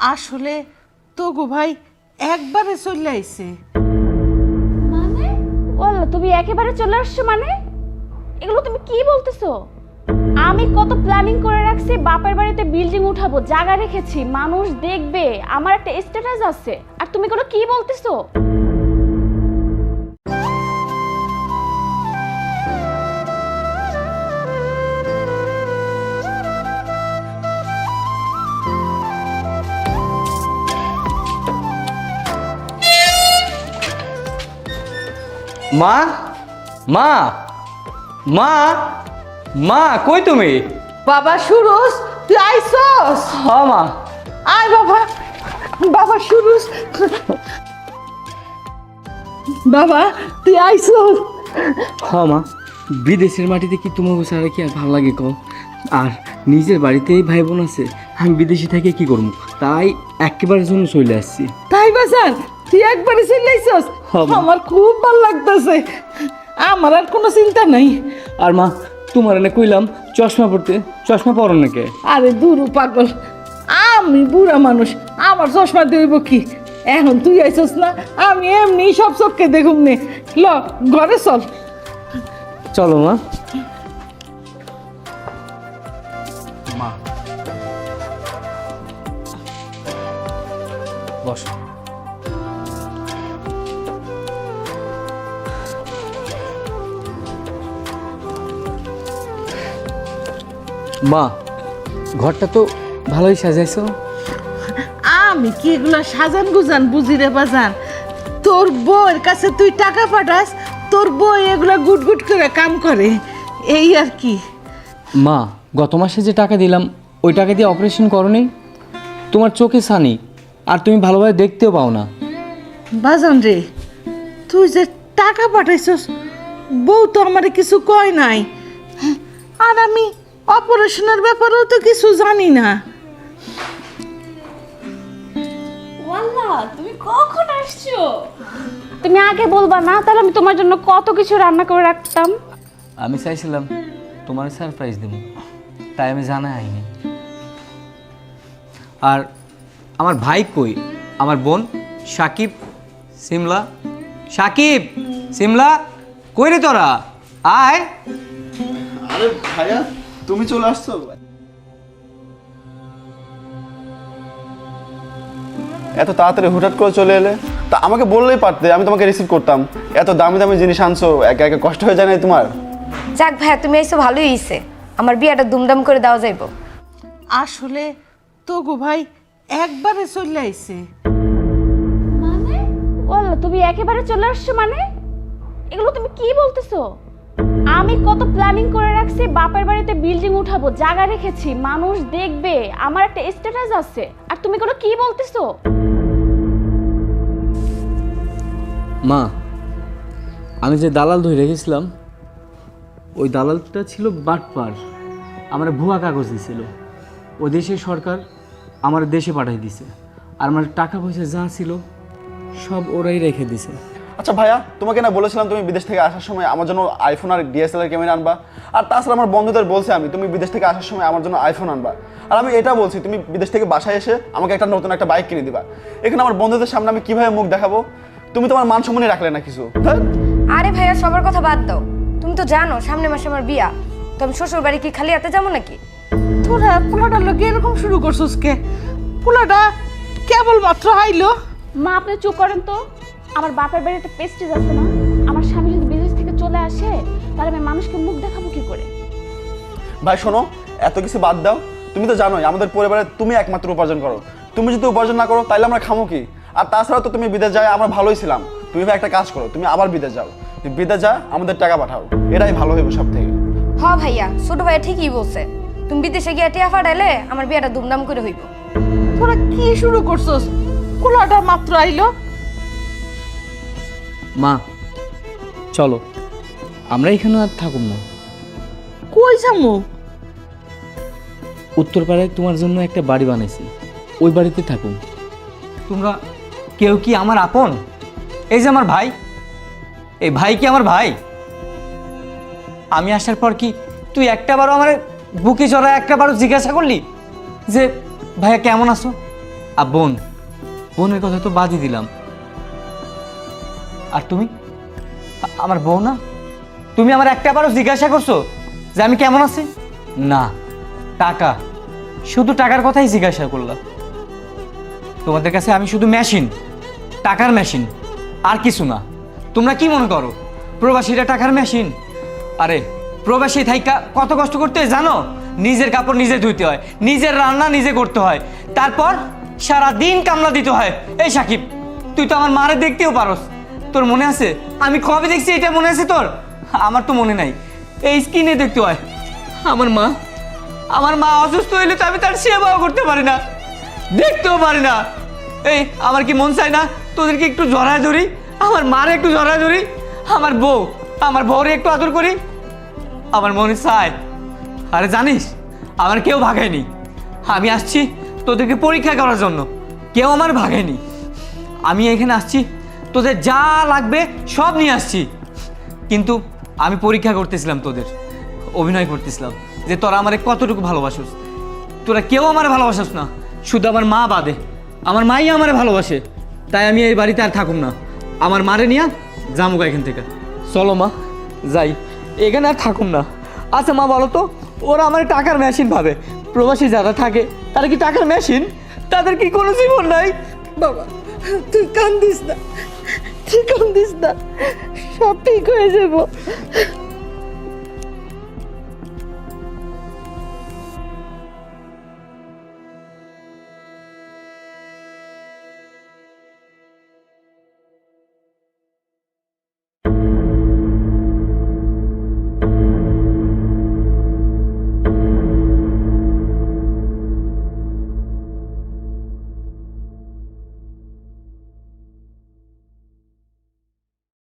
আসলে তো গো ভাই একবারে চলে আইছে। মানে? ওলা তুমি একেবারে চলে আসছো মানে? এগুলো তুমি কি বলতেছো? আমি কত প্ল্যানিং করে রাখছি, বাপের বাড়িতে বিল্ডিং উঠাবো, জায়গা রেখেছি, মানুষ দেখবে, আমার একটা স্ট্যাটাস আছে। আর তুমি কোনো কি বলতেছো? মা? মা? মা? মা কই তুমি? বাবা সুরজ তুই আইসস? হ মা। আয় বাবা বাবা সুরজ। বাবা তুই আইসস? হ মা। বিদেশের মাটিতে কি তোমার ছাড়া কি আর ভালো লাগে কও? আর নিজের বাড়িতেই ভাই বোন আছে আমি বিদেশে থেকে কি করব? তাই একেবারে জন্য চলে আসছি। তাই বাজান তুই একবারে চলে আইসস হ্যাঁ, আমার খুব ভালো লাগতেছে। আমার আর কোনো চিন্তা নাই। আর মা তোমার এনে কইলাম চশমা পড়তে চশমা পরো নাকি? আরে দূর পাগল আমি বুড়া মানুষ আমার চশমা দেব কি? এখন তুই আইসস না আমি এমনি সব চোখকে দেখুম নে। ল ঘরে চল। চলো মা। মা ঘরটা তো ভালোই সাজাইছো। আমি কি এগুলা সাজান গুজান বুঝি রে বাজান? তোর বউয়ের কাছে তুই টাকা পাঠাস তোর বই এগুলা গুট গুট করে কাম করে। এই আর কি। মা গত মাসে যে টাকা দিলাম ওই টাকা দিয়ে অপারেশন করনি? তোমার চোখে সানি আর তুমি ভালোভাবে দেখতেও পাও না। বাজান রে তুই যে টাকা পাঠাইছস বউ তো আমার কিছু কয় নাই। আর আমি অপারেশনের ব্যাপারেও তো কিছু জানি না। তুমি কখন আসছো? তুমি আগে বলবা না তাহলে আমি তোমার জন্য কত কিছু রান্না করে রাখতাম। আমি চাইছিলাম তোমার সারপ্রাইজ দেব তাই আমি জানা হয়নি। আর আমার ভাই কই? আমার বোন সাকিব সিমলা। সাকিব সিমলা কই রে তোরা? আয়। আরে ভাইয়া তুমি চলে আসছো? এত তাড়াতাড়ি হুটহাট করে চলে এলে? তা আমাকে বললেই পারতে আমি তোমাকে রিসিভ করতাম। এত দামি দামি জিনিস আনছো একা একা কষ্ট হয়ে যায় না তোমার? যাক ভাইয়া তুমি এসে ভালোই হইছে। আমার বিয়াটা দুমদাম করে দেওয়া যাইব। আসলে তগু ভাই একবারে চলে আইছে। মানে? তুমি একেবারে চলে আসছো মানে? এগুলো তুমি কি বলতেছো? আমি কত প্ল্যানিং করে রাখছি, বাপের বাড়িতে বিল্ডিং উঠাবো, জায়গা রেখেছি, মানুষ দেখবে, আমার একটা স্ট্যাটাস আছে। আর তুমি কোনো কি বলতেছো? মা, আমি যে দালাল ধরে রেখেছিলাম, ওই দালালটা ছিল বাটপার। আমার ভুয়া কাগজ দিছিল। ও দেশের সরকার আমার দেশে পাঠিয়ে দিছে। আর আমার টাকা পয়সা যা ছিল, সব ওরাই রেখে দিছে। আচ্ছা ভাইয়া তোমাকে না বলেছিলাম তুমি বিদেশ থেকে আসার সময় আমার জন্য আইফোন আর ডিএসএলআর ক্যামেরা আনবা। আর তাছাড়া আমার বন্ধুদের বলছে আমি তুমি বিদেশ থেকে আসার সময় আমার জন্য আইফোন আনবা। আর আমি এটা বলছি তুমি বিদেশ থেকে বাসায় এসে আমাকে একটা নতুন একটা বাইক কিনে দিবা। এখানে আমার বন্ধুদের সামনে আমি কীভাবে মুখ দেখাবো? তুমি তোমার মান সম্মানই রাখলে না কিছু। হ্যাঁ? আরে ভাইয়া সবার কথা বাদ দাও। তুমি তো জানো সামনে মাসে আমার বিয়া। তো আমি শ্বশুর বাড়ি কি খালি হাতে যাব নাকি? তোরা পোলাটার লোক এরকম শুরু করছিস কে? পোলাটা কেবল মাত্র আইলো? মা আপনি চুপ করেন তো। আমার বাপের বাড়িতে পেস্টিজ আছে না আমার স্বামী যদি বিদেশ থেকে চলে আসে তাহলে আমি মানুষকে মুখ দেখাবো কি করে? ভাই শোনো এত কিছু বাদ দাও। তুমি তো জানোই আমাদের পরিবারে তুমি একমাত্র উপার্জন করো। তুমি যদি উপার্জন না করো তাহলে আমরা খামো কি? আর তাছাড়া তো তুমি বিদেশ যায় আমরা ভালোই ছিলাম। তুমি ভাই একটা কাজ করো তুমি আবার বিদেশ যাও। তুমি বিদেশ যা আমাদের টাকা পাঠাও। এটাই ভালো হইব সব থেকে হ ভাইয়া ছোট ভাইয়া ঠিকই বলছে। তুমি বিদেশে গিয়ে টিয়া ফাটাইলে আমার বিয়াটা দুমদাম করে হইব। তোরা কি শুরু করছস? পোলাটা মাত্র আইলো। মা চলো। আমরা এখানে আর থাকুম না। কই যামু উত্তরপাড়ায় তোমার জন্য একটা বাড়ি বানাইছি। ওই বাড়িতে থাকুন। তোমরা কেউ কি আমার আপন? এই যে আমার ভাই। এই ভাই কি আমার ভাই? আমি আসার পর কি তুই একটা বারও আমার বুকে চড়া একটা বারও জিজ্ঞাসা করলি? যে ভাইয়া কেমন আছো? আর বোন। বোনের কথা তো বাদই দিলাম। আর তুমি? আমার বউ না? তুমি আমার একটা বারও জিজ্ঞাসা করছ যে আমি কেমন আছি? না, টাকা। শুধু টাকার কথাই জিজ্ঞাসা করলাম। তোমাদের কাছে আমি শুধু মেশিন টাকার মেশিন আর কিছু না। তোমরা কি মনে করো, প্রবাসীরা টাকার মেশিন আরে, প্রবাসী থাইকা কত কষ্ট করতে হয় জানো? নিজের কাপড় নিজে ধুইতে হয়, নিজের রান্না নিজে করতে হয়। তারপর সারা দিন কামলা দিতে হয়। এই সাকিব, তুই তো আমার মারে দেখতেও পারস। তোর মনে আছে? আমি কবে দেখছি, এটা মনে আছে তোর? আমার তো মনে নাই। এই স্কিনে দেখতে হয়। আমার মা আমার মা অসুস্থ হইলে তো আমি তার সেবাও করতে পারি না। দেখতেও পারি না। এই, আমার কি মন চায় না? তোদেরকে একটু জড়ায় ধরি। আমার মারে একটু জড়ায় ধরি। আমার বউ, আমার বউরে একটু আদর করি। আমার মনে চায়, আরে জানিস, আমার কেউ ভাগায়নি আমি আসছি তোদেরকে পরীক্ষা করার জন্য। কেউ আমার ভাগায়নি আমি এখানে আসছি তোদের যা লাগবে সব নিয়ে আসছি। কিন্তু আমি পরীক্ষা করতেছিলাম তোদের, অভিনয় করতেছিলাম, যে তোরা আমারে কতটুকু ভালোবাসিস। তোরা কেউ আমার ভালোবাসিস না, শুধু আমার মা বাদে। আমার মাই আমার ভালোবাসে, তাই আমি এই বাড়িতে আর থাকুম না। আমার মারে নিয়ে যামুক এখান থেকে। চলো মা, যাই। এখানে আর থাকুম না। আচ্ছা মা, বলো তো, ওরা আমার টাকার মেশিন ভাবে। প্রবাসী যারা থাকে, তারা কি টাকার মেশিন তাদের কি কোনো জীবন নাই? বাবা, তুই কান্দিস না। তুই কান্দিস না সব ঠিক হয়ে যাব।